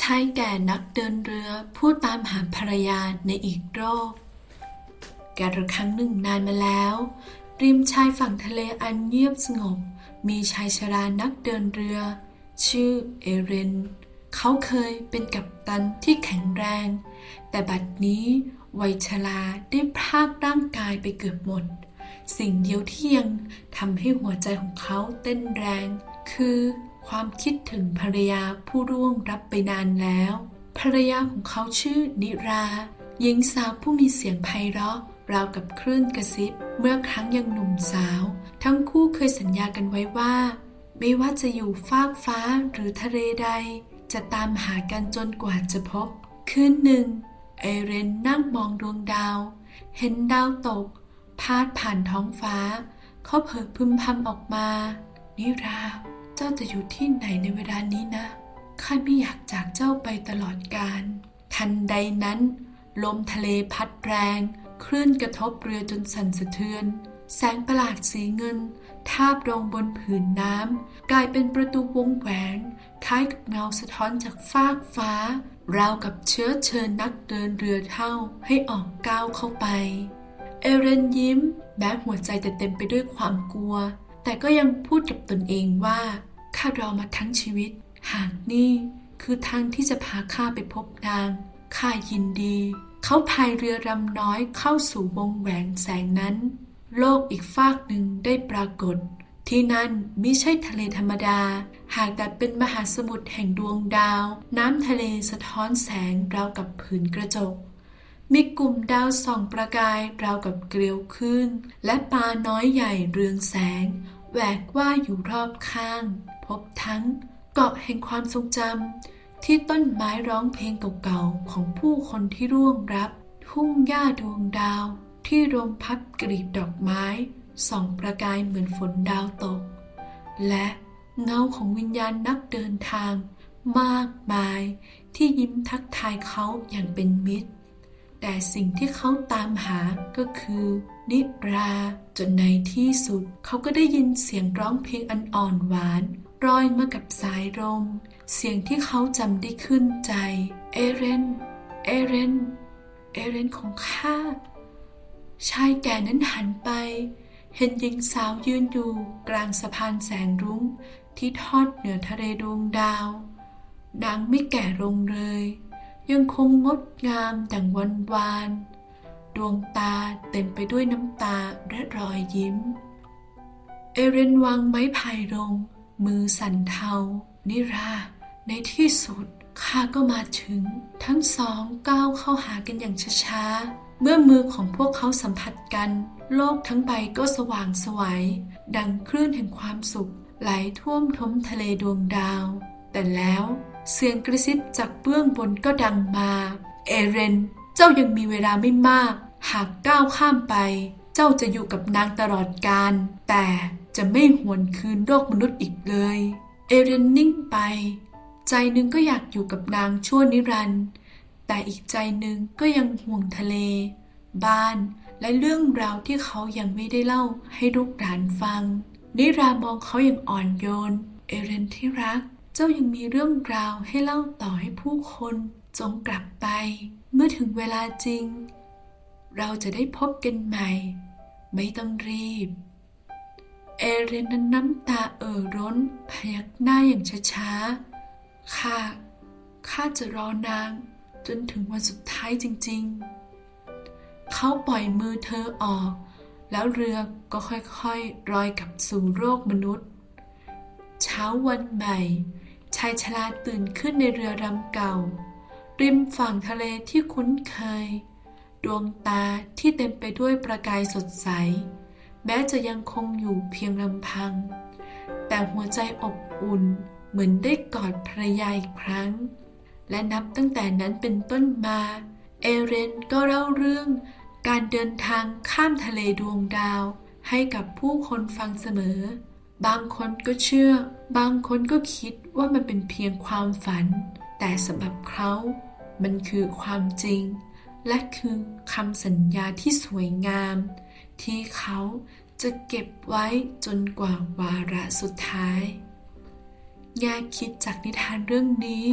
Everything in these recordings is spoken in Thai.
ชายแก่นักเดินเรือผู้ตามหาภรรยาในอีกโลกกาลครั้งหนึ่งนานมาแล้ว ริมชายฝั่งทะเลอันเงียบสงบ มีชายชรานักเดินเรือ ชื่อเอเรน เขาเคยเป็นกัปตันที่แข็งแรง แต่บัดนี้วัยชราได้พรากร่างกายไปเกือบหมด สิ่งเดียวที่ยังทำให้หัวใจของเขาเต้นแรง คือ ความคิดถึงภรรยาผู้ร่วงรับไปนานแล้ว ภรรยาของเขาชื่อนิรา หญิงสาวผู้มีเสียงไพเราะราวกับคลื่นกระซิบ เมื่อครั้งยังหนุ่มสาว ทั้งคู่เคยสัญญากันไว้ว่า ไม่ว่าจะอยู่ฟากฟ้าหรือทะเลใด จะตามหากันจนกว่าจะพบ คืนหนึ่ง เอเรนนั่งมองดวงดาว เห็นดาวตก พาดผ่านท้องฟ้า เขาเผยพึมพำออกมา นิรา เจ้าจะอยู่ที่ไหนในเวลานี้นะ ข้าไม่อยากจากเจ้าไปตลอดกาล ทันใดนั้น ลมทะเลพัดแรง คลื่นกระทบเรือจนสั่นสะเทือน แสงประหลาดสีเงิน ทาบลงบนผืนน้ำ กลายเป็นประตูวงแหวน คล้ายกับเงาสะท้อนจากฟากฟ้า ราวกับเชื้อเชิญนักเดินเรือเท่าให้ออกก้าวเข้าไป เอเรนยิ้ม แม้หัวใจจะเต็มไปด้วยความกลัว แต่ก็ยังพูดกับตนเองว่าข้ารอมาทั้งชีวิต หากนี่คือทางที่จะพาข้าไปพบนางข้ายินดี เขาพายเรือรำน้อยเข้าสู่วงแหวนแสงนั้น โลกอีกฟากหนึ่งได้ปรากฏ ที่นั่นไม่ใช่ทะเลธรรมดา หากแต่เป็นมหาสมุทรแห่งดวงดาว น้ำทะเลสะท้อนแสงราวกับผืนกระจก มีกลุ่มดาวส่องประกายราวกับเกลียวขึ้น และปลาน้อยใหญ่เรืองแสง แหวกว่าอยู่รอบข้าง พบทั้งเกาะแห่งความทรงจำที่ต้นไม้ร้องเพลงเก่าๆของผู้คนที่ร่วงรับ ทุ่งหญ้าดวงดาวที่รมพัดกลีบดอกไม้ส่องประกายเหมือนฝนดาวตก และเงาของวิญญาณนักเดินทาง มากมายที่ยิ้มทักทายเขาอย่างเป็นมิตร แต่สิ่งที่เขาตามหาก็คือ นิรา จนในที่สุด เขาก็ได้ยินเสียงร้องเพลงอันอ่อนหวานรอยมากับสายลมเสียงที่เขาจำได้ขึ้นใจ เอเรน เอเรน เอเรนของข้า ชายแก่นั้นหันไป เห็นหญิงสาวยืนอยู่กลางสะพานแสงรุ้งที่ทอดเหนือทะเลดวงดาว นางไม่แก่ลงเลย ยังคงงดงามดังวันวาน ดวงตาเต็มไปด้วยน้ำตาและรอยยิ้ม เอเรนวางไม้พายลง มือสั่นเทา นิรา ในที่สุดข้าก็มาถึง ทั้งสองก้าวเข้าหากันอย่างช้าๆ เมื่อมือของพวกเขาสัมผัสกัน โลกทั้งใบก็สว่างสวัย ดังคลื่นแห่งความสุขไหลท่วมท้นทะเลดวงดาว แต่แล้ว เสียงกระซิบจากเบื้องบนก็ดังมา เอเรน เจ้ายังมีเวลาไม่มาก หากก้าวข้ามไป เจ้าจะอยู่กับนางตลอดกาล แต่จะไม่หวนคืนโลกมนุษย์อีกเลย เอเรนนิ่งไป ใจหนึ่งก็อยากอยู่กับนางชั่วนิรันด์ แต่อีกใจหนึ่งก็ยังห่วงทะเล บ้าน และเรื่องราวที่เขายังไม่ได้เล่าให้ลูกหลานฟัง นิรามองเขาอย่างอ่อนโยน เอเรนที่รัก เจ้ายังมีเรื่องราวให้เล่าต่อให้ผู้คนจงกลับไป เมื่อถึงเวลาจริง เราจะได้พบกันใหม่ ไม่ต้องรีบ เอเรนนั้นน้ำตาเอ่อร้นพยักหน้าอย่างช้าๆข้าข้าจะรอนางจนถึงวันสุดท้ายจริง ๆ เขาปล่อยมือเธอออก แล้วเรือก็ค่อยๆลอยกลับสู่โลกมนุษย์ เช้าวันใหม่ ชายชราตื่นขึ้นในเรือลำเก่า ริมฝั่งทะเลที่คุ้นเคย ดวงตาที่เต็มไปด้วยประกายสดใส แม้จะยังคงอยู่เพียงลำพัง แต่หัวใจอบอุ่นเหมือนได้กอดภรรยาอีกครั้ง และนับตั้งแต่นั้นเป็นต้นมา เอเรนก็เล่าเรื่อง การเดินทางข้ามทะเลดวงดาวให้กับผู้คนฟังเสมอ บางคนก็เชื่อ บางคนก็คิดว่ามันเป็นเพียงความฝัน แต่สำหรับเขา มันคือความจริง และคือคำสัญญาที่สวยงาม ที่เขาจะเก็บไว้จนกว่าวาระสุดท้ายแง่คิดจากนิทานเรื่องนี้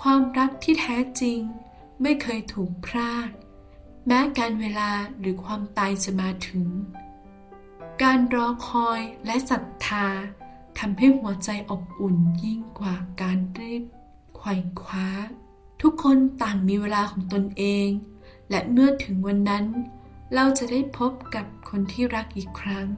ความรักที่แท้จริงไม่เคยถูกพราก แม้การเวลาหรือความตายจะมาถึง การรอคอยและศรัทธาทำให้หัวใจอบอุ่นยิ่งกว่าการรีบไขว่คว้า ทุกคนต่างมีเวลาของตนเอง และเมื่อถึงวันนั้น เราจะได้พบกับคนที่รักอีกครั้ง